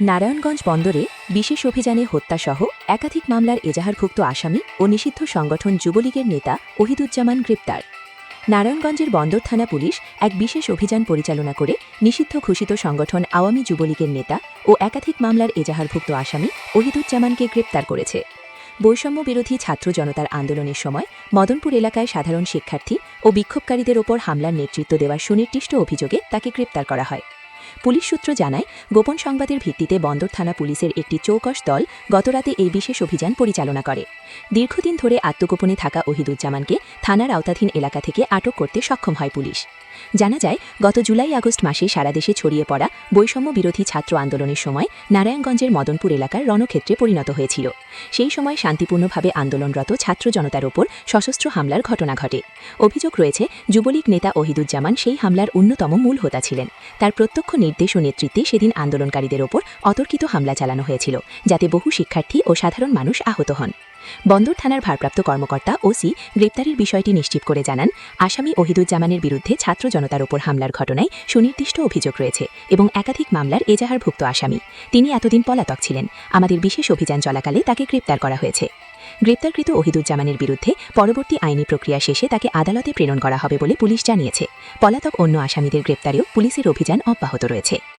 নারায়ণগঞ্জ বন্দরে বিশেষ অভিযানে হত্যাসহ একাধিক মামলার এজাহারভুক্ত আসামি ও নিষিদ্ধ সংগঠন যুবলীগের নেতা ওহিদুজ্জামান গ্রেপ্তার। নারায়ণগঞ্জের বন্দর থানা পুলিশ এক বিশেষ অভিযান পরিচালনা করে নিষিদ্ধ ঘোষিত সংগঠন আওয়ামী যুবলীগের নেতা ও একাধিক মামলার এজাহারভুক্ত আসামি ওহিদুজ্জামানকে গ্রেপ্তার করেছে। বৈষম্য বিরোধী ছাত্র জনতার আন্দোলনের সময় মদনপুর এলাকায় সাধারণ শিক্ষার্থী ও বিক্ষোভকারীদের ওপর হামলার নেতৃত্ব দেওয়ার সুনির্দিষ্ট অভিযোগে তাকে গ্রেপ্তার করা হয়। পুলিশ সূত্র জানায়, গোপন সংবাদের ভিত্তিতে বন্দর থানা পুলিশের একটি চৌকশ দল গতরাতে এই বিশেষ অভিযান পরিচালনা করে। দীর্ঘদিন ধরে আত্মগোপনে থাকা ওহিদুজ্জামানকে থানার আওতাধীন এলাকা থেকে আটক করতে সক্ষম হয় পুলিশ। জানা যায়, গত জুলাই আগস্ট মাসে সারা দেশে ছড়িয়ে পড়া বৈষম্য বিরোধী ছাত্র আন্দোলনের সময় নারায়ণগঞ্জের মদনপুর এলাকার রণক্ষেত্রে পরিণত হয়েছিল। সেই সময় শান্তিপূর্ণভাবে আন্দোলনরত ছাত্র জনতার ওপর সশস্ত্র হামলার ঘটনা ঘটে। অভিযোগ রয়েছে, যুবলীগ নেতা ওহিদুজ্জামান সেই হামলার অন্যতম মূল হোতা ছিলেন। তার প্রত্যক্ষ নির্দেশ ও নেতৃত্বে সেদিন আন্দোলনকারীদের ওপর অতর্কিত হামলা চালানো হয়েছিল, যাতে বহু শিক্ষার্থী ও সাধারণ মানুষ আহত হন। বন্দর থানার ভারপ্রাপ্ত কর্মকর্তা ওসি গ্রেপ্তারির বিষয়টি নিশ্চিত করে জানান, আসামি ওহিদুজ্জামানের বিরুদ্ধে ছাত্র জনতার ওপর হামলার ঘটনায় সুনির্দিষ্ট অভিযোগ রয়েছে এবং একাধিক মামলার এজাহারভুক্ত আসামি। তিনি এতদিন পলাতক ছিলেন। আমাদের বিশেষ অভিযান চলাকালে তাকে গ্রেপ্তার করা হয়েছে। গ্রেপ্তারকৃত ওহিদুজ্জামানের বিরুদ্ধে পরবর্তী আইনি প্রক্রিয়া শেষে তাকে আদালতে প্রেরণ করা হবে বলে পুলিশ জানিয়েছে। পলাতক অন্য আসামিদের গ্রেপ্তারেও পুলিশের অভিযান অব্যাহত রয়েছে।